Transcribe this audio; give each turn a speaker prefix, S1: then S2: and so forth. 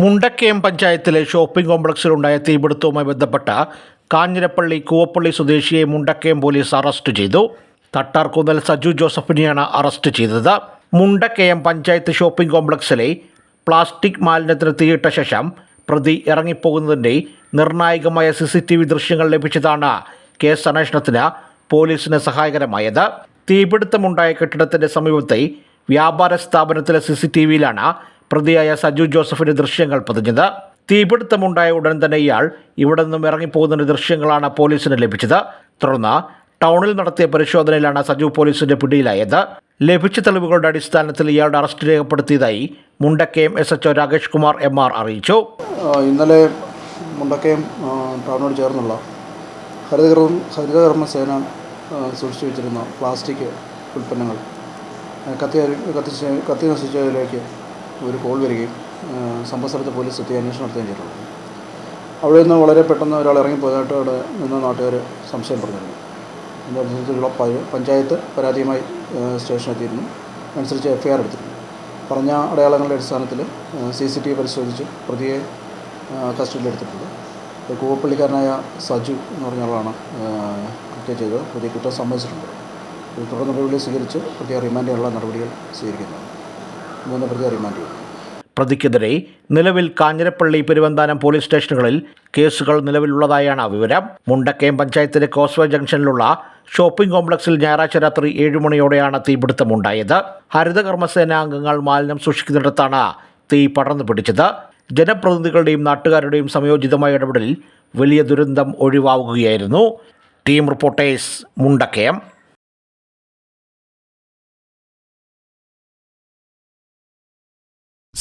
S1: മുണ്ടക്കയം പഞ്ചായത്തിലെ ഷോപ്പിംഗ് കോംപ്ലക്സിലുണ്ടായ തീപിടുത്തവുമായി ബന്ധപ്പെട്ട കാഞ്ഞിരപ്പള്ളി കൂവപ്പള്ളി സ്വദേശിയെ മുണ്ടക്കയം പോലീസ് അറസ്റ്റ് ചെയ്തു. തട്ടാർക്കുന്നൽ സജു ജോസഫിനെയാണ് അറസ്റ്റ് ചെയ്തത്. മുണ്ടക്കയം പഞ്ചായത്ത് ഷോപ്പിംഗ് കോംപ്ലക്സിലെ പ്ലാസ്റ്റിക് മാലിന്യത്തിന് തീയിട്ട ശേഷം പ്രതി ഇറങ്ങിപ്പോകുന്നതിന്റെ നിർണായകമായ സി സി ടി വി ദൃശ്യങ്ങൾ ലഭിച്ചതാണ് കേസ് അന്വേഷണത്തിന് പോലീസിന് സഹായകരമായത്. തീപിടുത്തമുണ്ടായ കെട്ടിടത്തിന്റെ സമീപത്തെ വ്യാപാര സ്ഥാപനത്തിലെ സി സി ടി വിയിലാണ് പ്രതിയായ സജു ജോസഫിന്റെ ദൃശ്യങ്ങൾ പതിഞ്ഞത്. തീപിടുത്തമുണ്ടായ ഉടൻ തന്നെ ഇയാൾ ഇവിടെ നിന്നും ഇറങ്ങിപ്പോകുന്നതിന്റെ ദൃശ്യങ്ങളാണ് പോലീസിന് ലഭിച്ചത്. തുടർന്ന് ടൗണിൽ നടത്തിയ പരിശോധനയിലാണ് സജു പോലീസിന്റെ പിടിയിലായത്. ലഭിച്ച തെളിവുകളുടെ അടിസ്ഥാനത്തിൽ ഇയാളുടെ arrest രേഖപ്പെടുത്തിയതായി Mundakayam S H Rakesh Kumar M R അറിയിച്ചു.
S2: ഇന്നലെ മുണ്ടക്കയം ടൗണോട് ചേർന്നുള്ള ഹരിതകർമ്മ ഹരിതകർമ്മ സേന സൂക്ഷിച്ചു വെച്ചിരുന്ന പ്ലാസ്റ്റിക് ഉൽപ്പന്നങ്ങൾ കത്തി കത്തി കത്തി നശിച്ചതിലേക്ക് ഒരു കോൾ വരികയും സംഭവസ്ഥലത്ത് സംഭവ സ്ഥലത്ത് പോലീസ് എത്തി അന്വേഷണം നടത്തുകയും ചെയ്തിട്ടുള്ളത് അവിടെ നിന്ന് വളരെ പെട്ടെന്ന് ഒരാൾ ഇറങ്ങിപ്പോയതായിട്ട് അവിടെ നിന്ന് നാട്ടുകാർ സംശയം പറഞ്ഞിരുന്നു. അടിസ്ഥാനത്തിലുള്ള പഞ്ചായത്ത് പരാതിയുമായി സ്റ്റേഷനിൽ എത്തിയിരുന്നു അനുസരിച്ച് എഫ് ഐ ആർ എടുത്തിരുന്നു. പറഞ്ഞ അടയാളങ്ങളുടെ അടിസ്ഥാനത്തിൽ സി സി ടി വി പരിശോധിച്ച് പ്രതിയെ കസ്റ്റഡിയിലെടുത്തിട്ടുണ്ട് കൂവപ്പള്ളിക്കാരനായ സജു എന്ന് പറഞ്ഞ ആളാണ് കൃത്യം ചെയ്തത്. പ്രതി കുറ്റം സമ്മതിച്ചിട്ടുണ്ട്. തുടർ നടപടികൾ സ്വീകരിച്ച് പ്രതിയെ റിമാൻഡ് ചെയ്യാനുള്ള നടപടികൾ സ്വീകരിക്കുന്നതാണ് മൂന്ന് പ്രതിയെ റിമാൻഡ് ചെയ്തു.
S1: പ്രതിക്കെതിരെ നിലവിൽ കാഞ്ഞിരപ്പള്ളി പെരുവന്താനം പോലീസ് സ്റ്റേഷനുകളിൽ കേസുകൾ നിലവിലുള്ളതായാണ് വിവരം. മുണ്ടക്കയം പഞ്ചായത്തിലെ കോസ്വേ ജംഗ്ഷനിലുള്ള ഷോപ്പിംഗ് കോംപ്ലക്സിൽ ഞായറാഴ്ച രാത്രി ഏഴു മണിയോടെയാണ് തീപിടുത്തമുണ്ടായത്. ഹരിതകർമ്മസേന അംഗങ്ങൾ മാലിന്യം സൂക്ഷിക്കുന്നിടത്താണ് തീ പടർന്നു പിടിച്ചത്. ജനപ്രതിനിധികളുടെയും നാട്ടുകാരുടെയും സംയോജിതമായ ഇടപെടലിൽ വലിയ ദുരന്തം ഒഴിവാകുകയായിരുന്നു. Team reporters Mundakayam.